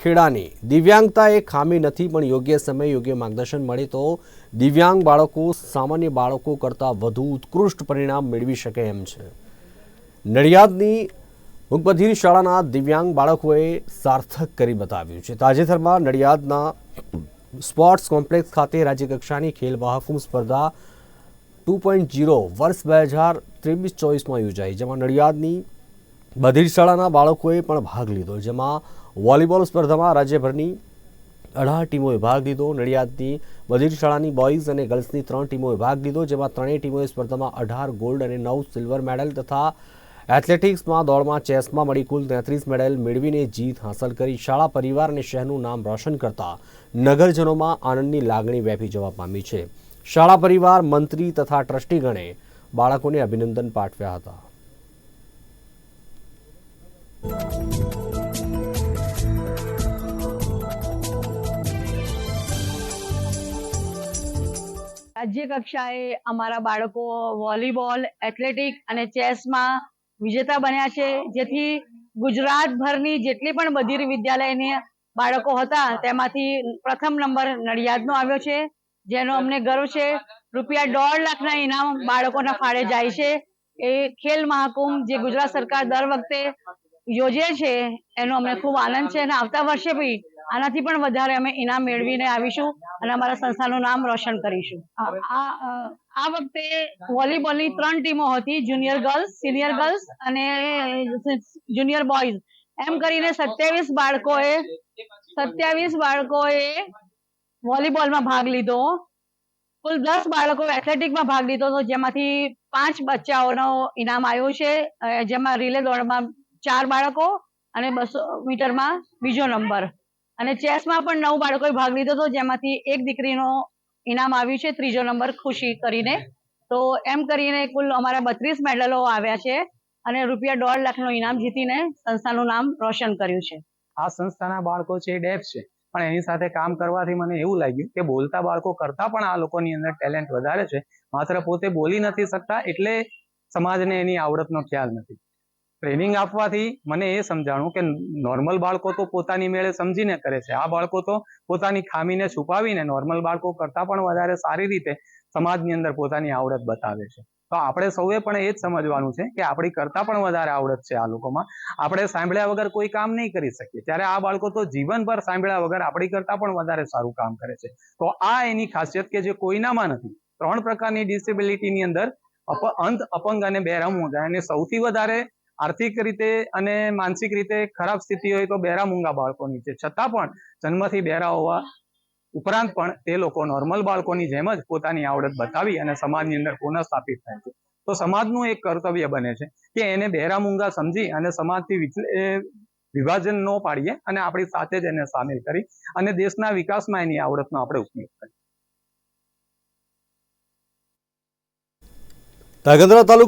ખેડાની. દિવ્યાંગતા એ ખામી નથી, પણ યોગ્ય સમય યોગ્ય માર્ગદર્શન મળે તો દિવ્યાંગ બાળકો સામાન્ય બાળકો કરતાં વધુ ઉત્કૃષ્ટ પરિણામ મેળવી શકે એમ છે. નડિયાદની મુકબધિર શાળાના દિવ્યાંગ બાળકોએ સાર્થક કરી બતાવ્યું છે. તાજેતરમાં નડિયાદના સ્પોર્ટ્સ કોમ્પ્લેક્સ ખાતે રાજ્યકક્ષાની ખેલ મહાકુંભ સ્પર્ધા ટુ પોઈન્ટ જીરો વર્ષ બે હજાર ત્રેવીસ ચોવીસમાં યોજાઈ, જેમાં નડિયાદની બધિર શાળાના બાળકોએ પણ ભાગ લીધો, જેમાં વોલીબોલ સ્પર્ધામાં રાજ્યભરની અઢાર ટીમોએ ભાગ લીધો. નડિયાદની બધિર શાળાની બોયઝ અને ગર્લ્સની ત્રણ ટીમોએ ભાગ લીધો, જેમાં ત્રણેય ટીમોએ સ્પર્ધામાં અઢાર ગોલ્ડ અને નવ સિલ્વર મેડલ તથા એથ્લેટિક્સમાં, દોડમાં, ચેસમાં મળી કુલ તેત્રીસ મેડલ મેળવીને જીત હાંસલ કરી. શાળા પરિવાર અને શહેરનું નામ રોશન કરતા નગરજનોમાં આનંદની લાગણી વ્યાપી જવા પામી છે. શાળા પરિવાર, મંત્રી તથા ટ્રસ્ટીગણે બાળકોને અભિનંદન પાઠવ્યા હતા. રાજ્ય કક્ષાએ અમારા બાળકો વોલીબોલ, એથ્લેટિક અને ચેસમાં વિજેતા બન્યા છે. જેથી ગુજરાતભરની જેટલી પણ બધિર વિદ્યાલયની બાળકો હતા, તેમાંથી પ્રથમ નંબર નડિયાદનો આવ્યો છે. જેનો અમને ગર્વ છે. રૂપિયા દોઢ લાખના ઇનામ બાળકોના ફાળે જાય છે. એ ખેલ મહાકુંભ જે ગુજરાત સરકાર દર વખતે યોજે છે એનો અમને ખૂબ આનંદ છે અને આવતા વર્ષે બી આનાથી પણ વધારે અમે ઇનામ મેળવીને આવીશું અને અમારા સંસ્થાનું નામ રોશન કરીશું. આ વખતે વોલીબોલની ત્રણ ટીમો હતી જુનિયર ગર્લ્સ સિનિયર ગર્લ્સ અને જુનિયર બોયઝ. એમ કરીને સત્યાવીસ બાળકોએ સત્યાવીસ બાળકોએ વોલીબોલમાં ભાગ લીધો. કુલ દસ બાળકો એથ્લેટિકમાં ભાગ લીધો હતો જેમાંથી પાંચ બચ્ચાઓનો ઇનામ આવ્યું છે જેમાં રિલે દોડમાં ચાર બાળકો અને બસો મીટરમાં બીજો નંબર. અને ચેસમાં પણ નવ બાળકોએ ભાગ લીધો હતો, જેમાંથી એક દીકરીનો ઇનામ આવ્યું છે, ત્રીજો નંબર ખુશી કરીને. તો એમ કરીને કુલ અમારા બત્રીસ મેડલો આવ્યા છે અને રૂપિયા દોઢ લાખનો ઇનામ જીતીને સંસ્થાનું નામ રોશન કર્યું છે. આ સંસ્થાના બાળકો છે ડેફ છે. પણ એની સાથે કામ કરવાથી મને એવું લાગ્યું કે બોલતા બાળકો કરતા પણ આ લોકોની અંદર ટેલેન્ટ વધારે છે. માત્ર પોતે બોલી નથી શકતા, એટલે સમાજને એની આવડતનો ખ્યાલ નથી. ટ્રેનિંગ આપવાથી મને એ સમજાણું કે નોર્મલ બાળકો તો પોતાની મેળે સમજીને કરે છે. આ બાળકો તો પોતાની ખામીને છુપાવીને નોર્મલ બાળકો કરતા પણ વધારે સારી રીતે સમાજની અંદર પોતાની આવડત બતાવે છે. તો આપણે સૌએ પણ એ જ સમજવાનું છે કે આપણી કરતા પણ વધારે આવડત છે આ લોકોમાં. આપણે સાંભળ્યા વગર કોઈ કામ નહીં કરી શકીએ. ત્યારે આ બાળકો તો જીવનભર સાંભળ્યા વગર આપણી કરતા પણ વધારે સારું કામ કરે છે. તો આ એની ખાસિયત કે જે કોઈનામાં નથી. ત્રણ પ્રકારની ડિસેબિલિટીની અંદર અંધ અપંગ અને બેરમ બહેરામૂંગા અને સૌથી વધારે આર્થિક રીતે અને માનસિક રીતે ખરાબ સ્થિતિ હોય તો બહેરામૂંગા બાળકોની છે છતાં પણ જન્મથી બહેરા હોવા ઉપરાંત પણ તે લોકો નોર્મલ બાળકોની જેમ જ પોતાની આવડત બતાવી અને સમાજની અંદર પુનઃસ્થાપિત થાય છે. તો સમાજનું એક કર્તવ્ય બને છે કે એને બહેરામૂંગા સમજી અને સમાજથી વિભાજન ન પાડીએ અને આપણી સાથે જ એને સામેલ કરી અને દેશના વિકાસમાં એની આવડતનો આપણે ઉપયોગ કરીએ. ધ્રાંગધ્રા તાલુકા